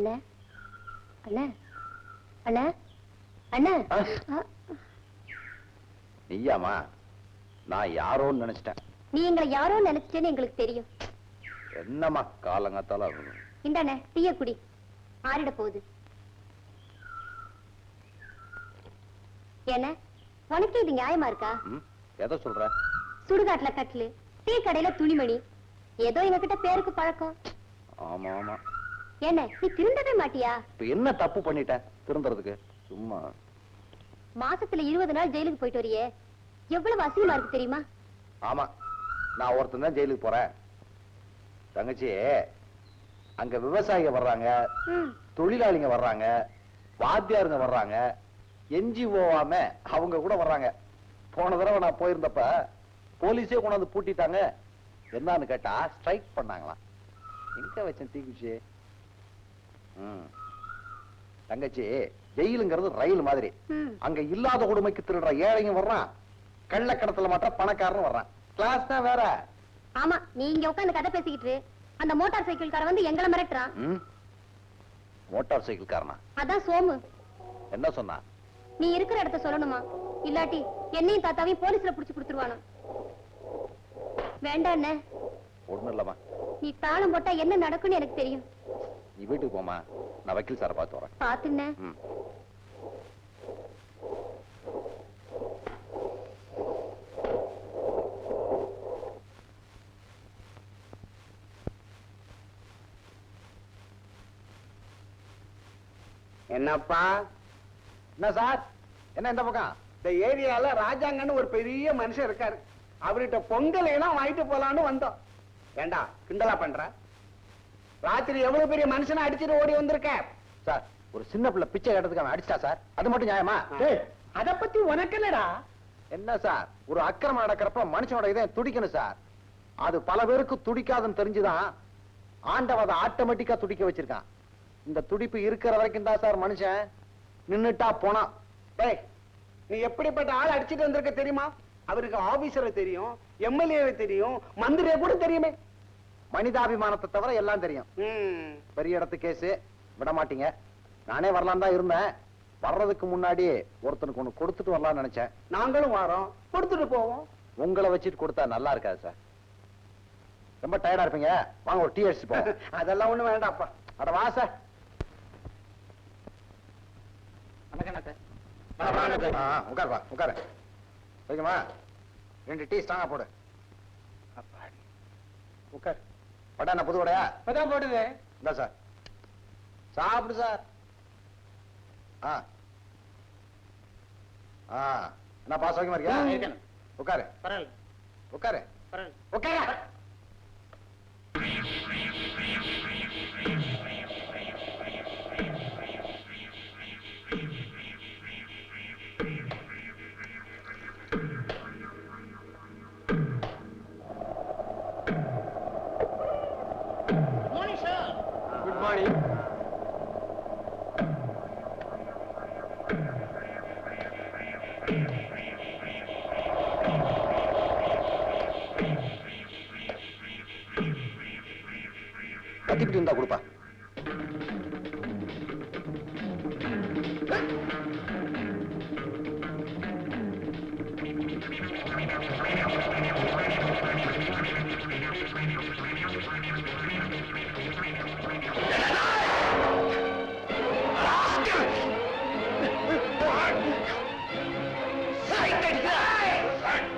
அண்ணே. அண்ணே. அண்ணே. அண்ணே. நீயாமா நான் யாரோன்னு நினைச்சிட்டேன். நீ எங்களை யாரோ நினைச்சேன்னு எங்களுக்கு தெரியும். என்னம்மா காலங்காத்தால இந்தாண்ணே டீய குடி. ஆறிட போகுது. என்ன உனக்கு இது நியாயமா இருக்கா? எதை சொல்ற? சுடுகாட்டுல கட்லு டீ கடையில துணிமணி. ஏதோ எங்க கிட்ட பேருக்கு பழக்கம். ஆமா ஆமா என்ன நீ திருந்தவே மாட்டியா? இப்ப என்ன தப்பு பண்ணிட்டேன் திருந்துறதுக்கு? சும்மா. மாசத்துல இருபது நாள் ஜெயிலுக்கு போயிட்டு வரியே. எவ்வளவு அசிங்கமா இருக்கு தெரியுமா? ஆமா. நான் ஒருத்தன் தான் ஜெயிலுக்கு போறேன். தங்கச்சி அங்க விவசாயிங்க வர்றாங்க. ம், தொழிலாளிங்க வர்றாங்க. வாத்தியாருங்க வர்றாங்க. என்ஜிஓவாம அவங்க கூட வர்றாங்க. போன தடவை நான் போயிருந்தப்ப போலீஸே கொண்டாந்து பூட்டிட்டாங்க. என்னன்னு கேட்டா ஸ்ட்ரைக் பண்ணாங்களாம். எங்க வச்சேன் தீக்குச்சி. தங்கச்சி ஜெயிலுங்கிறது ரயில் மாதிரி. அங்க இல்லாத கொடுமைக்கு திருடுற ஏழைங்க வர்றான். கள்ளக்கடத்துல மாட்ட பணக்காரனும் வர்றான். கிளாஸ் தான் வேற. ஆமா நீ இங்க உட்கார்ந்து கதை பேசிக்கிட்டு அந்த மோட்டார் சைக்கிள்கார வந்து எங்களை மிரட்டுறான்? மோட்டார் சைக்கிள் காரனா அதான் சோமு. என்ன சொன்னா? நீ இருக்கிற இடத்த சொல்லணுமா? இல்லாட்டி என்னையும் தாத்தாவையும் போலீஸ்ல புடிச்சு கொடுத்துருவானா? வேண்டாம் ஒண்ணும் இல்லம்மா. நீ தாளம் போட்டா என்ன நடக்கும்னு எனக்கு தெரியும். நீ வீட்டுக்கு போமா நான் வக்கீல் சாரை பார்த்து வரேன் பாத்துண்ணே. என்னப்பா? என்ன சார்? என்ன இந்த பக்கம்? இந்த ஏரியால ராஜாங்கன்னு ஒரு பெரிய மனுஷன் இருக்காரு. அவர்கிட்ட பொங்கல் எல்லாம் வாங்கிட்டு போலான்னு வந்தோம். ஏண்டா கிண்டலா பண்ற? ராத்திரி எவ்வளவு பெரிய மனுஷனை அடிச்சிட்டு ஓடி வந்திருக்க? சார் ஒரு சின்ன பிள்ளை பிச்சை கட்டதுக்கு அவன் அடிச்சிட்டா சார்? அது மட்டும் நியாயமா? அத பத்தி உனக்கு என்னடா? என்ன சார்? ஒரு அக்கிரமம் நடக்கிறப்ப மனுஷனோட இதயம் துடிக்கணும் சார். அது பல பேருக்கு துடிக்காதுன்னு தெரிஞ்சுதான் ஆண்டவன் அதை ஆட்டோமேட்டிக்கா துடிக்க வச்சிருக்கான். இந்த துடிப்பு இருக்கிற வரைக்கும் தான் சார் மனுஷன் நின்னுட்டா போனா. டேய் நீ எப்படிப்பட்ட ஆள் அடிச்சிட்டு வந்திருக்க தெரியுமா? அவருக்கு ஆபீசரை தெரியும் எம்எல்ஏவை தெரியும் மந்திரியை கூட தெரியுமே. மனிதாபிமானத்தை தவிர எல்லாம் தெரியும். பெரிய இடத்து கேஸ் விட மாட்டீங்க நானே வரலாம் தான் இருந்தேன். வர்றதுக்கு முன்னாடி ஒருத்தனுக்கு ஒண்ணு கொடுத்துட்டு வரலாம்னு நினைச்சேன். நாங்களும் வரோம். கொடுத்துட்டு போவோம். உங்களை வச்சுட்டு கொடுத்தா நல்லா இருக்காது சார். ரொம்ப டயர்டா இருப்பீங்க. வாங்க ஒரு டீ அடிச்சு போவோம். அதெல்லாம் ஒண்ணு வேண்டாம்ப்பா. அட வா சார். ஆ, உட்காரு சரிங்கம்மா ரெண்டு டீ ஸ்ட்ராங்கா போடு. உட்கார். வடை என்ன புது வடையா? இப்பதான் போடுது. இந்த சார். சாப்பிடு சார். ஆ. ஆ. என்ன பாஸ் சௌக்கியமா இருக்கியா உட்காரு. உட்காரு. உட்காரு. இருந்தா கொடுப்பா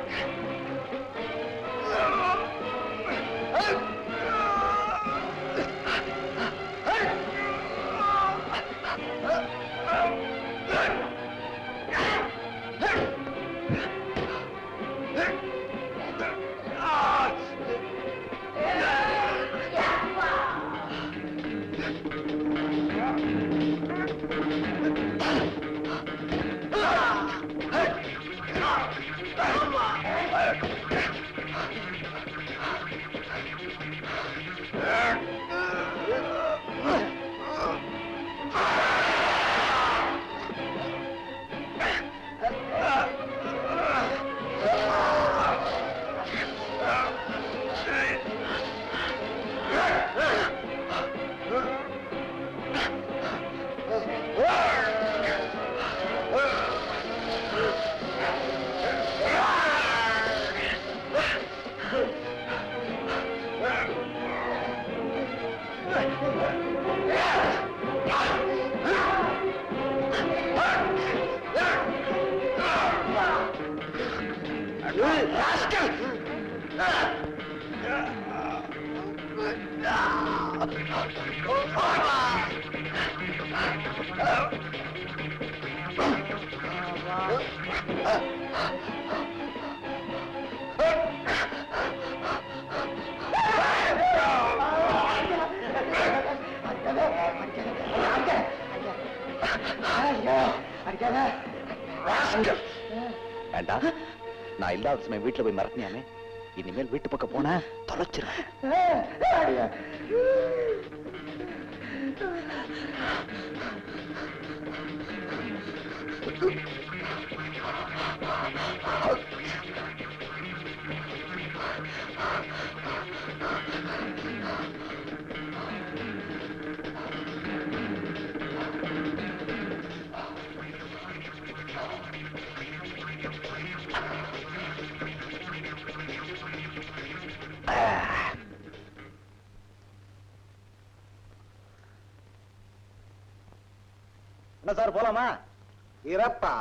Hey! வேண்டாம். நான் இல்லாத சமயம் வீட்டுல போய் மறக்கணியாமே இனிமேல் வீட்டு பக்கம் போன தொலைச்சிருவேன் என்ன சார் போலாமா? இறப்பா.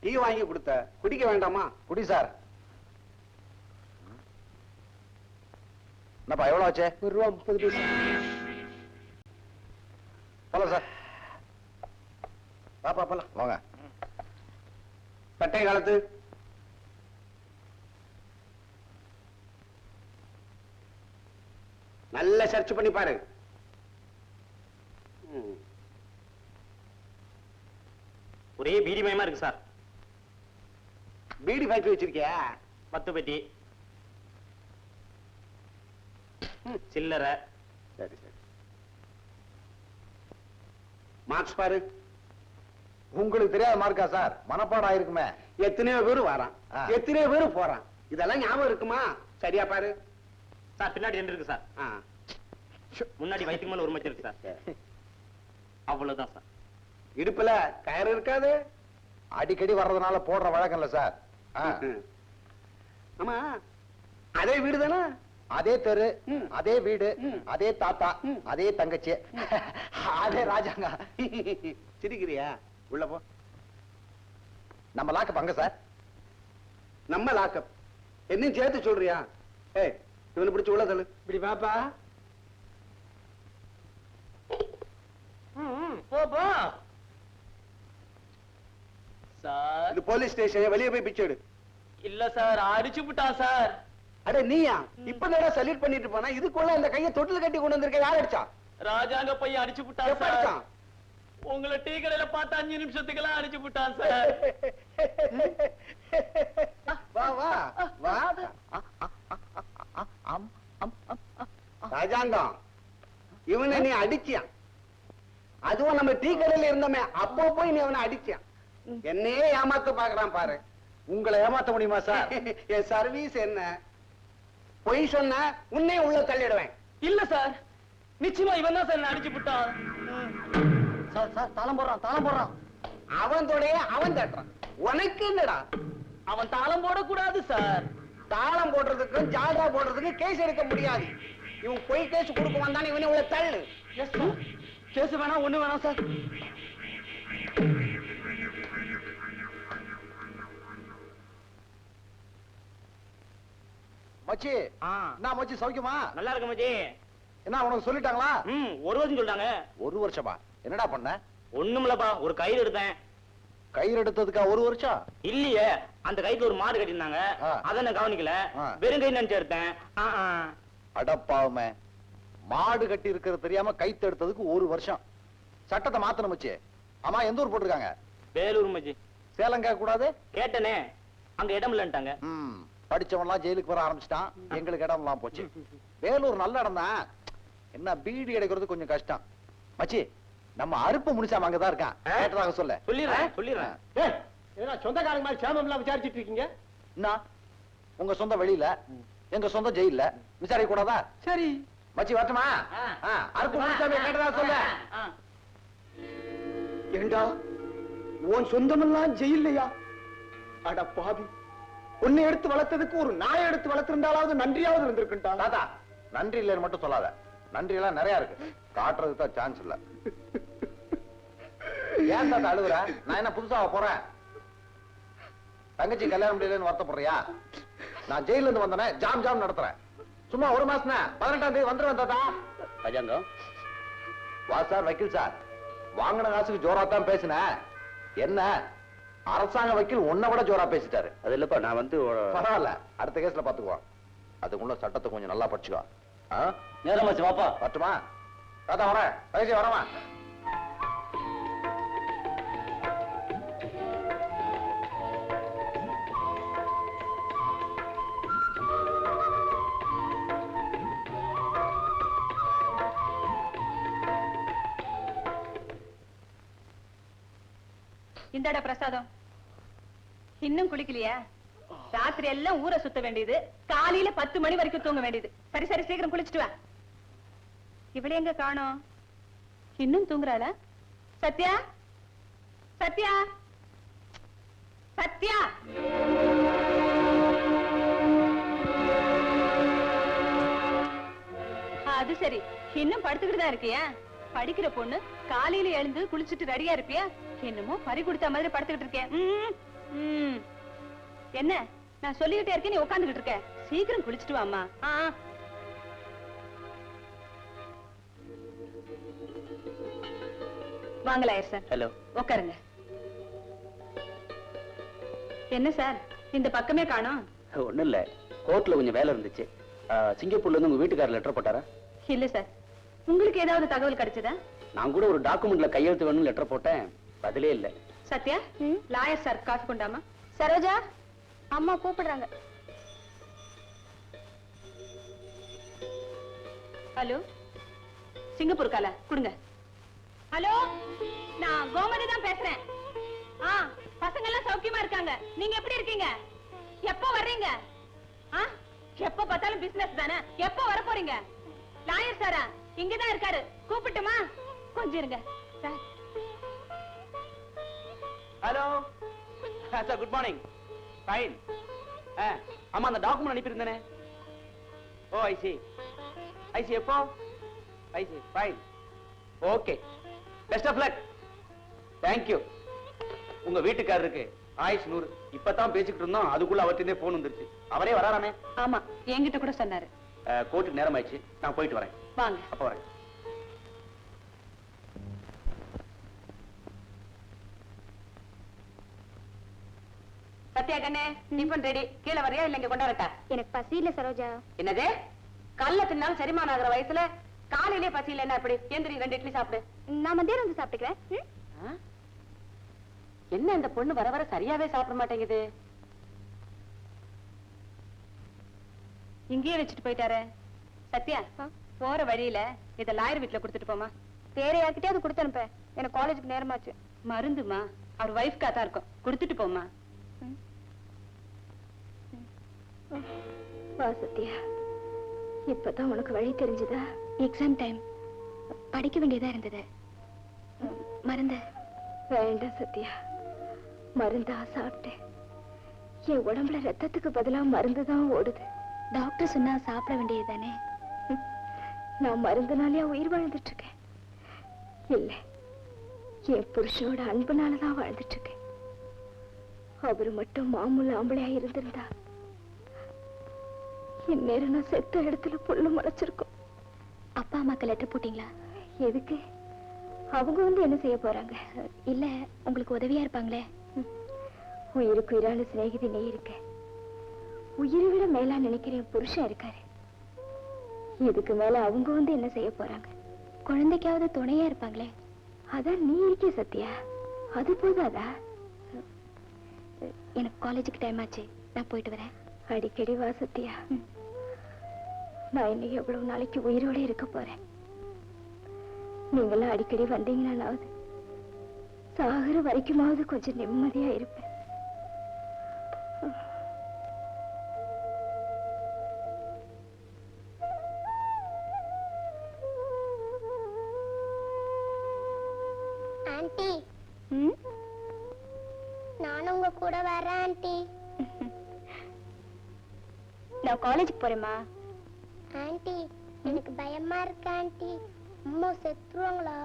டீ வாங்கி கொடுத்த. குடிக்க வேண்டாமா? குடி சார். என்னப்பா எவ்வளவு ஆச்சு? ஒரு ரூபா முப்பது பைசா. போலாம் சார். பாப்பா போலாம். வாங்க. பட்டை காலத்து. நல்ல சர்ச் பண்ணி பாரு ம். ஒரே பீடிமயமா இருக்கு சார். பீடி ஃபேக்டரி வச்சிருக்கியா? பத்து பெட்டி. சில்லறை. சரி சரி. மார்க்ஸ் பாரு. உங்களுக்கு தெரியாத மார்க்கா சார்? மனப்பாடம் ஆயிருக்குமே. எத்தனையோ பேர் வரான். எத்தனையோ பேர் போறான். இதெல்லாம் ஞாபகம் இருக்குமா? சரியா பாரு. சார் பின்னாடி ரெண்டு இருக்கு சார். முன்னாடி வயிற்றுக்கு மேல ஒரு மச்சம் இருக்கு சார். அவ்வளவுதான் சார். இடுப்புல கயிறு இருக்காது? அடிக்கடி வர்றதுனால போடுற வழக்கம் இல்ல சார். ஆமா அதே வீடு தானே? அதே தெரு. அதே வீடு. அதே தாத்தா. அதே தங்கச்சி அதே ராஜாங்க. சிரிக்கிறியா? உள்ள போ. நம்ம லாக்கு பங்க சார். நம்ம லாக்கப் என்னையும் சேர்த்து சொல்றியா? ஏய் இவனை பிடிச்சு உள்ள தள்ளு இப்படி பாப்பா. போ போ. சார். இது போலீஸ் ஸ்டேஷன் வெளியே போய் பிச்சை எடு. இல்ல சார் அடிச்சு விட்டான் சார். அட நீயா? இப்ப நேரம் சல்யூட் பண்ணிட்டு போனா? இதுக்குள்ள இந்த கையை தொட்டில் கட்டி கொண்டு வந்திருக்க யார் அடிச்சா? ராஜாங்க பையன் அடிச்சு விட்டான் சார். அடிச்சான்? உங்களை டீ கடையில பார்த்து அஞ்சு நிமிஷத்துக்கெல்லாம் அடிச்சு விட்டான் சார். வா வா வா. ராஜாங்கம் இவனை நீ அடிச்சியான் அதுவும் நம்ம டீ கடையில இருந்தோமே அப்போ போய் நீ அவனை அடிச்சியான் என்னையே ஏமாத்த பாக்குறான் பாரு. உங்களை ஏமாத்த முடியுமா சார்? என் சர்வீஸ் என்ன? பொய் சொன்ன உன்னை உள்ள தள்ளிடுவேன். இல்ல சார். நிச்சயமா இவன் தான் சார் அடிச்சு விட்டான் சார் சார் தாளம் போடுறான் தாளம் போடுறான். அவன் தொடைய அவன் தட்டுறான் உனக்கு என்னடா அவன் தாளம் போடக்கூடாது சார். தாளம் போடுறதுக்கும் ஜாதா போடுறதுக்கும் கேஸ் எடுக்க முடியாது. இவன் பொய் கேஸ் கொடுக்க வந்தான் இவனை உள்ள தள்ளு. கேஸ் வேணாம் ஒண்ணு வேணாம் சார். மச்சி. என்ன மச்சி சௌக்கியமா நல்லா இருக்க மச்சி. என்ன உனக்கு சொல்லிட்டாங்களா? ம் ஒரு வருஷம் சொல்லிட்டாங்க. ஒரு வருஷமா? என்னடா பண்ண? ஒண்ணுமில்லப்பா ஒரு கயிறு எடுத்தேன். கயிறு எடுத்ததுக்கா ஒரு வருஷம்? இல்லையே அந்த கயித்துல ஒரு மாடு கட்டியிருந்தாங்க. அதை நான் கவனிக்கல. வெறும் கை நினைச்சு எடுத்தேன். அடப்பாவுமே மாடு கட்டி இருக்கிறது தெரியாம கைத்து எடுத்ததுக்கு ஒரு வருஷம். சட்டத்தை மாத்தணும் மச்சி. ஆமா எந்த ஊர் போட்டிருக்காங்க? வேலூர் மச்சி. சேலம் கேட்க கூடாது கேட்டனே அங்க இடம் இல்லன்ட்டாங்க. படிச்சவன்லாம் ஜெயிலுக்கு வர ஆரம்பிச்சிட்டான். எங்களுக்கு இடம்லாம் போச்சு. வேலூர் நல்ல இடம் தான் என்ன பீடி கிடைக்கிறது கொஞ்சம் கஷ்டம். மச்சி நம்ம அறுப்பு முடிச்சாம அங்கதான் இருக்கான். கேட்டதாக சொல்ல. சொல்லிடுறேன் சொல்லிடுறேன். சொந்தக்காரங்க மாதிரி சேமம் எல்லாம் விசாரிச்சிட்டு இருக்கீங்க? என்ன? உங்க சொந்த வெளியில? எங்க சொந்த ஜெயில்ல? விசாரிக்க கூடாதா சரி. மச்சி வரட்டுமா? அறுப்பு முடிச்சாம கேட்டதா சொல்ல. ஏண்டா உன் சொந்தமெல்லாம் ஜெயில்லையா? அட பாவி. உன்னை எடுத்து வளர்த்ததுக்கு ஒரு நாயை எடுத்து வளர்த்திருந்தாலாவது நன்றியாவது இருந்திருக்குண்டா தாத்தா நன்றி இல்லைன்னு மட்டும் சொல்லாத. நன்றி எல்லாம் நிறைய இருக்கு. காட்டுறதுக்கு தான் சான்ஸ் இல்ல. ஏன் தாத்தா அழுகுற? நான் என்ன புதுசாக போறேன்? தங்கச்சி கல்யாணம் முடியலன்னு வருத்தப்படுறியா? நான் ஜெயில இருந்து வந்தனே ஜாம் ஜாம் நடத்துறேன். சும்மா ஒரு மாசம் பதினெட்டாம் தேதி வந்துருவேன் தாத்தா. ராஜாங்கம் வா சார் வக்கீல் சார். வாங்கின காசுக்கு ஜோரா தான் பேசினேன். என்ன? அரசாங்க வக்கீல் உன்னை விட ஜோரா பேசிட்டாரு. அது இல்லப்பா நான் வந்து பரவாயில்ல. அடுத்த கேஸ்ல பாத்துக்குவோம். அதுக்குள்ள சட்டத்தை கொஞ்சம் நல்லா படிச்சுக்கோ? நேரமாச்சு வாப்பா. வரட்டுமா? தாத்தா வரேன். வரமா இந்தட பிரசாதம். இன்னும் குளிக்கலையா? ராத்திரி எல்லாம் ஊரை சுத்த வேண்டியது. காலையில பத்து மணி வரைக்கும் தூங்க வேண்டியது. சரி சரி சீக்கிரம் குளிச்சுட்டு வா. இவளே எங்க காணோம்? இன்னும் தூங்குறாளா? சத்யா? சத்யா? சத்யா? அது சரி. இன்னும் படுத்துக்கிட்டு தான் இருக்கியா? படிக்கிற பொண்ணு காலையில எழுந்து குளிச்சுட்டு ரெடியா இருப்பியா? என்னமோ பறி கொடுத்த மாதிரி படுத்துக்கிட்டு இருக்கேன். என்ன? நான் சொல்லிக்கிட்டே இருக்கேன் நீ உட்காந்துக்கிட்டு இருக்க. சீக்கிரம் குளிச்சுட்டு வாம்மா. ஆ. ஆ. வாங்க லாயர் சார். ஹலோ. உட்காருங்க என்ன சார்? இந்த பக்கமே காணோம். ஒண்ணும் இல்ல. கோர்ட்ல கொஞ்சம் வேலை இருந்துச்சு. சிங்கப்பூர்ல இருந்து உங்க வீட்டுக்காரர் லெட்டர் போட்டாரா? இல்ல சார். உங்களுக்கு ஏதாவது தகவல் கிடைச்சதா? நான் கூட ஒரு டாக்குமெண்ட்ல கையெழுத்து வேணும்னு லெட்டர் போட்டேன். பதிலே இல்ல. சத்யா லாயர் சார் காஃபி கொண்டாமா. சரோஜா அம்மா கூப்பிடுறாங்க. ஹலோ? சிங்கப்பூர் கால கொடுங்க. ஹலோ? நான் கோமதி தான் பேசுறேன். ஆ பசங்க எல்லாம் சௌக்கியமா இருக்காங்க. நீங்க எப்படி இருக்கீங்க? எப்போ வர்றீங்க? ஆ எப்ப பார்த்தாலும் பிசினஸ் தானே? எப்போ வர போறீங்க? லாயர் சாரா இங்கதான் இருக்காரு. கூப்பிட்டுமா? கொஞ்சம் இருங்க. Sir. Hello sir good morning fine ஆமா அந்த டாக்குமெண்ட் அனுப்பியிருந்தேனே. Oh I see I see எப்போ? I see fine okay best of luck thank you உங்க வீட்டுக்காரருக்கு ஆயுஷ் நூறு. இப்பதான் பேசிக்கிட்டு இருந்தோம். அதுக்குள்ள அவர்கிட்டே போன் வந்துருச்சு. அவரே வராராமே? ஆமா என்கிட்ட கூட சொன்னாரு. கோர்ட்டுக்கு நேரம் ஆயிடுச்சு நான் போயிட்டு வரேன். வாங்க. அப்ப வரேன். சத்யா கண்ணே டிஃபன் ரெடி கீழே வரையா இல்ல இங்க கொண்டாடட்டா எனக்கு பசி இல்ல சரோஜா. என்னது? கல்ல தின்னாலும் செரிமானம் ஆகுற வயசுல காலையிலே பசி இல்ல என்ன அப்படி எந்திரி ரெண்டு இட்லி சாப்பிடு. நான் மத்தியானம் வந்து சாப்பிட்டுக்கிறேன்? என்ன இந்த பொண்ணு வர வர சரியாவே சாப்பிட மாட்டேங்குது? இங்கேயே வச்சுட்டு போயிட்டாரே. சத்யா? போற வழியில இத லாயர் வீட்டுல கொடுத்துட்டு போமா வேற யார்கிட்டயே அது கொடுத்து அனுப்ப. எனக்கு காலேஜுக்கு நேரமாச்சு. மருந்துமா? அவர் ஒய்ஃப்கா தான் இருக்கும். கொடுத்துட்டு போமா வா சத்யா இப்பதான் உனக்கு வழி தெரிஞ்சதா? எக்ஸாம் டைம் படிக்க வேண்டியதா இருந்தது. மருந்து வேண்டாம் சத்யா மருந்தா சாப்பிட்டேன். என் உடம்புல ரத்தத்துக்கு பதிலா மருந்து தான் ஓடுது. டாக்டர் சொன்னா சாப்பிட வேண்டியது தானே நான் மருந்துனாலே உயிர் வாழ்ந்துட்டு இருக்கேன் இல்ல என் புருஷனோட அன்புனால தான் வாழ்ந்துட்டு இருக்கேன் அவரு மட்டும் மாமூல் ஆம்பளையா இருந்திருந்தா இந்நேரம் நான் செத்த இடத்துல புல்லு முளைச்சிருக்கும். அப்பா அம்மாக்கு லெட்டர் போட்டீங்களா? எதுக்கு? அவங்க வந்து என்ன செய்ய போறாங்க? இல்ல உங்களுக்கு உதவியா இருப்பாங்களே. உயிருக்கு உயிரான சிநேகிதி நீ இருக்க. உயிரை விட மேலா நினைக்கிற என் புருஷன் இருக்காரு. இதுக்கு மேல அவங்க வந்து என்ன செய்ய போறாங்க? குழந்தைக்காவது துணையா இருப்பாங்களே? அதான் நீ இருக்கே சத்யா. அது போதாதா? எனக்கு காலேஜுக்கு டைம் ஆச்சு. நான் போயிட்டு வரேன். அடிக்கடி வா சத்யா. நான் இன்னைக்கு எவ்வளவு நாளைக்கு உயிரோட இருக்க போறேன்? நீங்களாம் அடிக்கடி வந்தீங்கன்னாலாவது சாகுற வரைக்குமாவது கொஞ்சம் நிம்மதியா இருப்பேன். ஆண்டி? நானும் உங்க கூட வரேன் ஆண்டி. நான் காலேஜுக்கு போறேம்மா. இருக்கு ஆண்டி அம்மா செத்துருவாங்களா?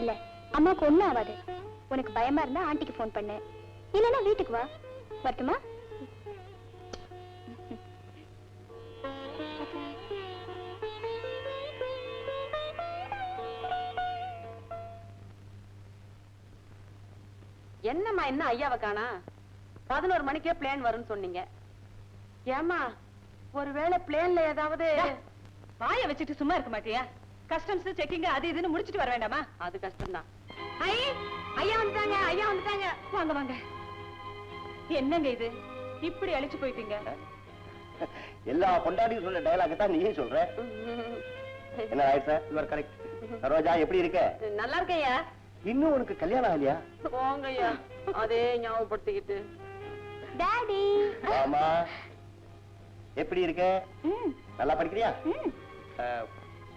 இல்ல அம்மாவுக்கு ஒண்ணும் ஆகாது. உனக்கு பயமா இருந்தா ஆண்டிக்கு ஃபோன் பண்ணு. இல்லைன்னா வீட்டுக்கு வா. வரட்டுமா? என்னம்மா என்ன ஐயாவை காணா? பதினோரு மணிக்கே பிளேன் வரும்னு சொன்னீங்க. ஏமா ஒருவேளை பிளேன்ல ஏதாவது வாய வச்சுட்டு சும்மா இருக்க மாட்டியா? கஸ்டம்ஸ் செக்கிங் அது இதுன்னு முடிச்சிட்டு வர வேண்டாமா? அது கஷ்டம்தான் ஐ ஐயா வந்துட்டாங்க ஐயா வந்துட்டாங்க. வாங்க வாங்க. என்னங்க இது? இப்படி அழிச்சு போயிட்டீங்க. எல்லா கொண்டாடியும் சொன்ன டயலாக் தான் நீயே சொல்ற? என்ன சார் யுவர் கரெக்ட் சரோஜா எப்படி இருக்க? நல்லா இருக்கேயா இன்னும் உனக்கு கல்யாணம் ஆகலையா? போங்கய்யா. அதே ஞாபகப்படுத்திக்கிட்டு. டாடி ஆமா. எப்படி இருக்க? நல்லா படிக்கிறியா?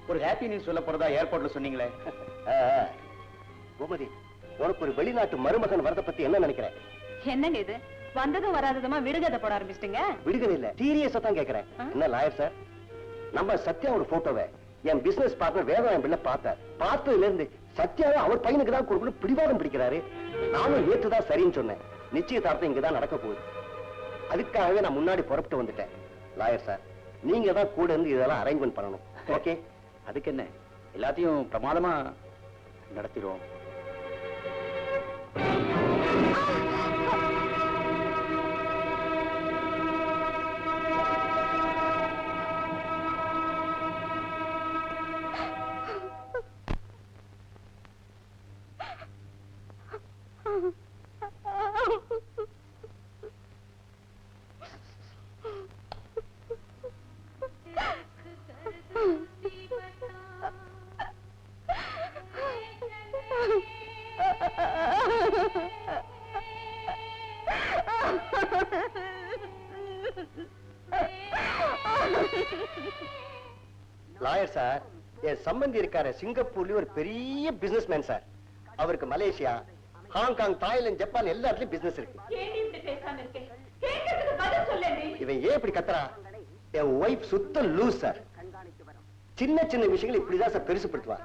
ஒரு ஹாப்பி நியூஸ் சொல்ல போறதா ஏர்போர்ட்ல சொன்னீங்களே. கோமதி உனக்கு ஒரு வெளிநாட்டு மருமகன் வரத பத்தி என்ன நினைக்கிறேன்? என்னங்க இது? வந்ததும் வராததுமா விடுகதை போட ஆரம்பிச்சிட்டீங்க? விடுதலை இல்ல சீரியஸா தான் கேக்குறேன்? என்ன லாயர் சார் நம்ம சத்யாவோட போட்டோவை என் பிசினஸ் பார்ட்னர் வேதாயம் பிள்ளை பார்த்தார். பார்த்ததுல இருந்து சத்யாவை அவர் பையனுக்கு தான் கொடுக்கணும் பிடிவாதம் பிடிக்கிறாரு. நானும் நேற்று தான் சரின்னு சொன்னேன். நிச்சயதார்த்தம் இங்க தான் நடக்க போகுது. அதுக்காகவே நான் முன்னாடி புறப்பட்டு வந்துட்டேன். லாயர் சார் நீங்க தான் கூட இருந்து இதெல்லாம் அரேஞ்ச்மெண்ட் பண்ணணும். ஓகே அதுக்கு என்ன? எல்லாத்தையும் பிரமாதமா நடத்திடுவோம். என் சம்பந்தி இருக்காரு சிங்கப்பூர்ல ஒரு பெரிய பிசினஸ் மேன் சார். அவருக்கு Malaysia Hong Kong Thailand Japan எல்லா இடத்துலயும் பிசினஸ் இருக்கு? இவன் ஏன் இப்படி கத்துறா? என் ஒய்ஃப் சுத்த லூஸ் சார். சின்ன சின்ன விஷயங்கள் இப்படிதான் சார் பெருசுப்படுத்துவா.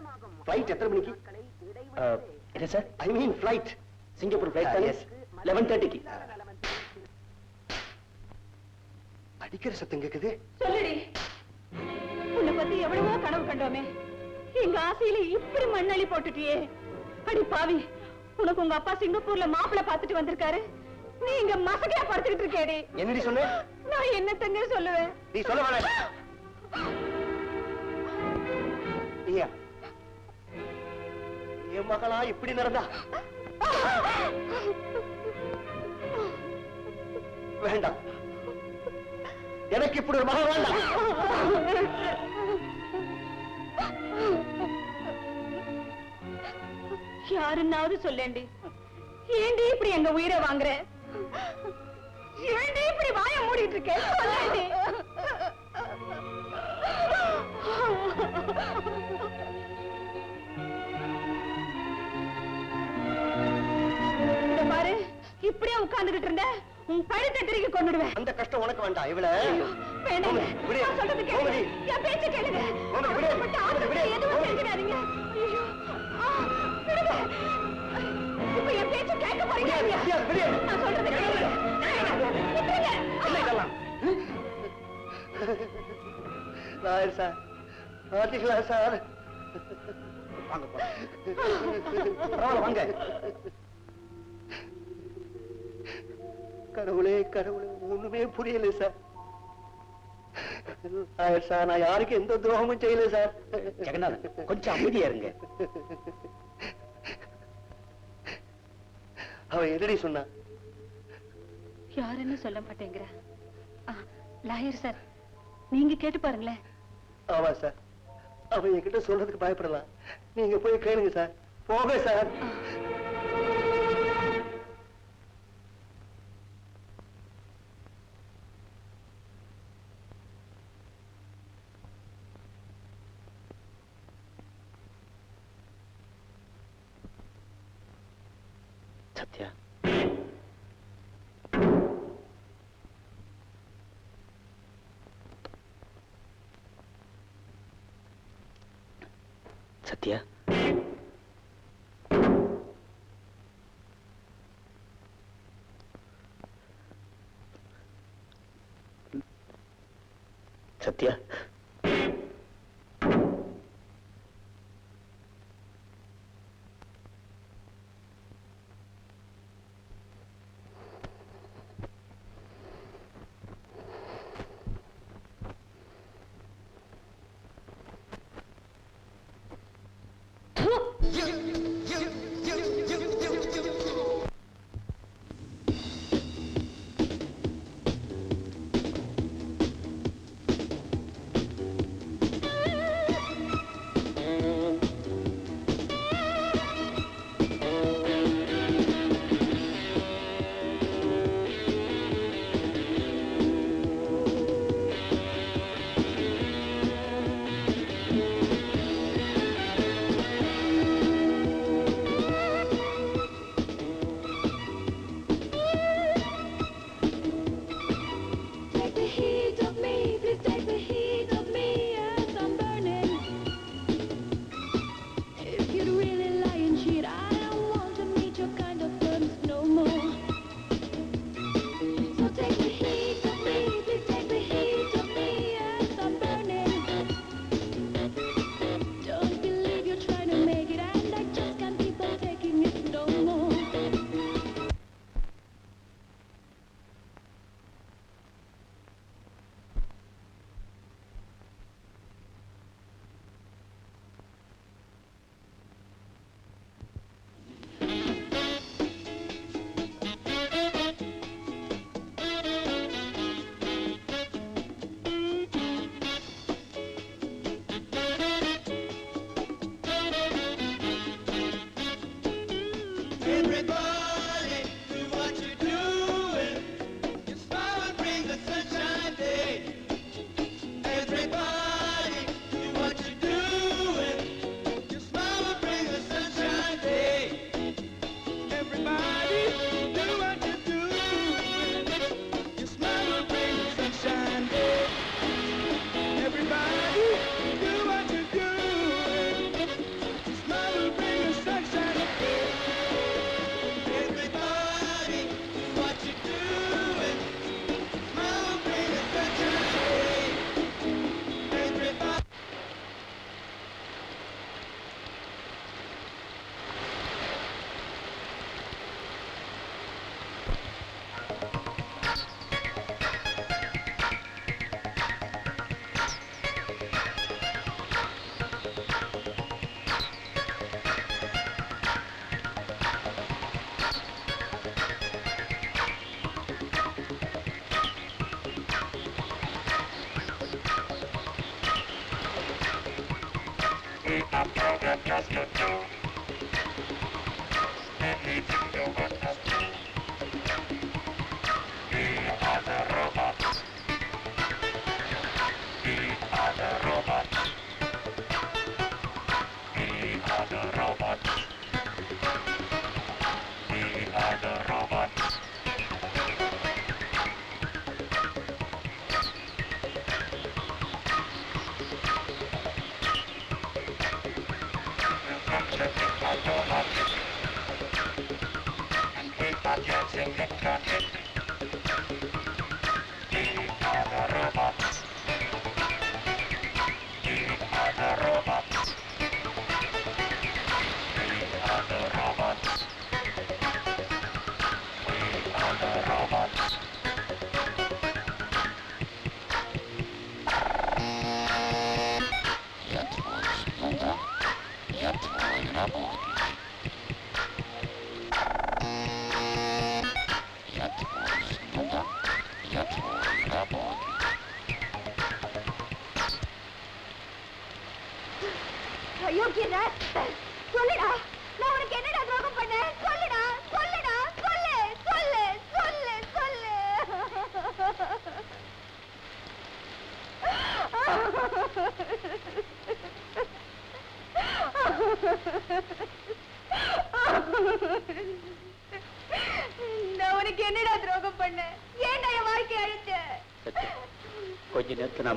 ஃபிளைட் எத்தனை மணிக்கு? என்ன sir? I mean flight Singapore flight yes eleven தேர்ட்டிக்கு அடிக்கிற சத்தம் கேக்குது. பத்தி எவ்வளவோ கனவு கண்டோமே. எங்க ஆசையில இப்படி மண்ணள்ளி போட்டுட்டியே. அடி பாவி உனக்கு உங்க அப்பா சிங்கப்பூர்ல மாப்பிளை பார்த்துட்டு வந்திருக்காரு. நீ இங்க மசகையா படுத்துக்கிட்டு இருக்கேடி. என்னடி சொன்ன? நான் என்ன தங்க சொல்லுவேன்? நீ சொல்ல வேணாம். என் மகளா இப்படி நடந்தா? வேண்டாம். எனக்கு இப்படி ஒரு மகன் வேண்டாம். யாருன்னாவது சொல்லேண்டி ஏண்டி இப்படி எங்க உயிரை வாங்குற ஏண்டி இப்படி வாய மூடிட்டு இருக்க சொல்லேண்டி பாரு இப்படியே உட்கார்ந்துகிட்டு இருந்த உன் கழுத்தை திருக்கி கொண்டுடுவேன் அந்த கஷ்டம் உனக்கு வேண்டாம் இவள. விடு. நான் சொல்றது கேளுங்க. என் பேச்சை கேளுங்க. எதுவும். செஞ்சிடாதீங்க. லாயர் சார் பாத்தீங்களா சார் வாங்க பரவாயில்ல வாங்க கடவுளே கடவுளே ஒண்ணுமே புரியல சார். சார் நான் யாருக்கும் எந்த துரோகமும் செய்யல சார். ஜெகநாதன் கொஞ்சம் அமைதியா இருங்க. அவ எதிரி சொன்னா? யாருன்னு சொல்ல மாட்டேங்கிற. லாயர் சார் நீங்க கேட்டு பாருங்களேன். ஆமா சார் அவன் என்கிட்ட சொல்றதுக்கு பயப்படலாம். நீங்க போய் கேளுங்க சார். போங்க sir. Satya. Satya. Satya. I'm programmed just to do. Maybe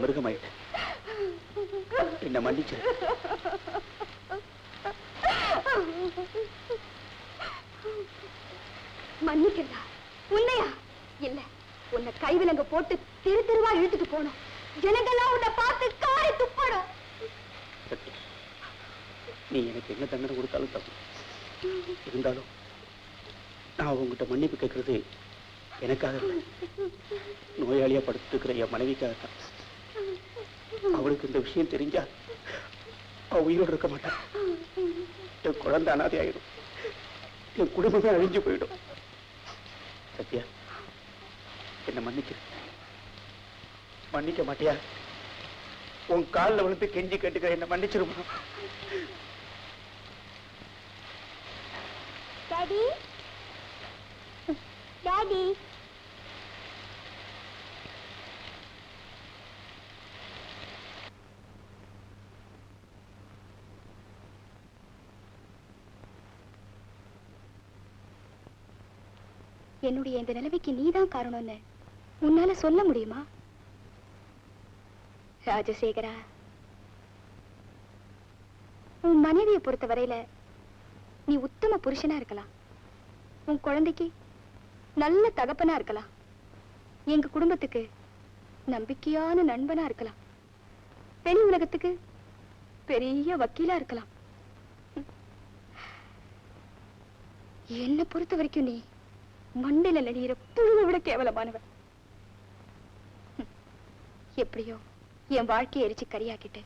மிருகமாயிட்டேன் என்ன மன்னிச்சிரு மன்னிக்கிறதா உன்னையா? இல்ல. உன்னை கைவிலங்க போட்டு திரு தெருவா இழுத்துட்டு போனோம். ஜனங்கள்லாம் உன்னை பார்த்து காரி துப்பணும் நீ எனக்கு என்ன தண்டனை கொடுத்தாலும் தப்பு. இருந்தாலும் நான் உங்ககிட்ட மன்னிப்பு கேட்கறது எனக்காக இல்லை. நோயாளியா படுத்துக்கிற என் மனைவிக்காக அவளுக்கு இந்த விஷயம் தெரிஞ்சா அவ உயிரோடு இருக்க மாட்டான் என் குழந்தை அனாதை ஆயிடும் என் குடும்பமே அழிஞ்சு போயிடும். சத்யா என்ன மன்னிக்க மன்னிக்க மாட்டியா? உன் காலில் விழுந்து கெஞ்சி கேட்டுக்கிற என்ன மன்னிச்சிருமா? டாடி டாடி என்னுடைய இந்த நிலைமைக்கு நீதான் காரணம்னு உன்னால சொல்ல முடியுமா? ராஜசேகரா உன் மனைவியை பொறுத்தவரையில நீ உத்தம புருஷனா இருக்கலாம். உன் குழந்தைக்கு நல்ல தகப்பனா இருக்கலாம். எங்க குடும்பத்துக்கு நம்பிக்கையான நண்பனா இருக்கலாம். வெளி உலகத்துக்கு பெரிய வக்கீலா இருக்கலாம். என்ன பொறுத்த வரைக்கும் நீ மண்ணில நடிகிற புழுவை விட கேவலமானவன். எப்படியோ என் வாழ்க்கையை எரிச்சு கரியாக்கிட்டு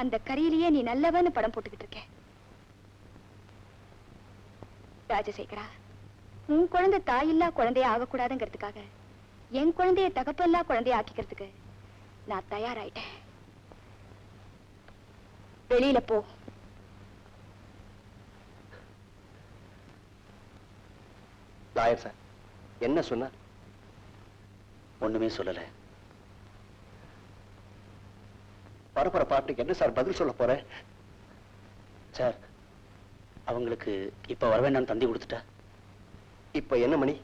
அந்த கரியிலேயே நீ நல்லவன்னு படம் போட்டுக்கிட்டு இருக்க. ராஜசேகரா உன் குழந்தை தாயில்லா குழந்தைய ஆகக்கூடாதுங்கிறதுக்காக என் குழந்தைய தகப்பல்லா குழந்தைய ஆக்கிக்கிறதுக்கு நான் தயாராயிட்டேன். வெளியில போ. Lawyer sir. என்ன சொன்னார்? ஒண்ணுமே சொல்லல. பரப்புற பாட்டுக்கு என்ன சார் பதில் சொல்ல போறேன் சார் அவங்களுக்கு இப்ப வர வேண்டாம்னு தந்தி கொடுத்துட்டா? இப்ப என்ன மணி?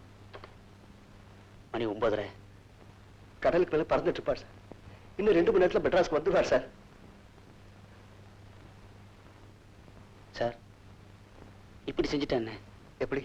மணி ஒன்பதரை. கடலுக்கு மேல பறந்துட்டு இருப்பார் சார். இன்னும் ரெண்டு மணி நேரத்துல மெட்ராஸ்க்கு வந்துடுவார் சார். சார் இப்படி செஞ்சுட்டேன் என்ன? எப்படி?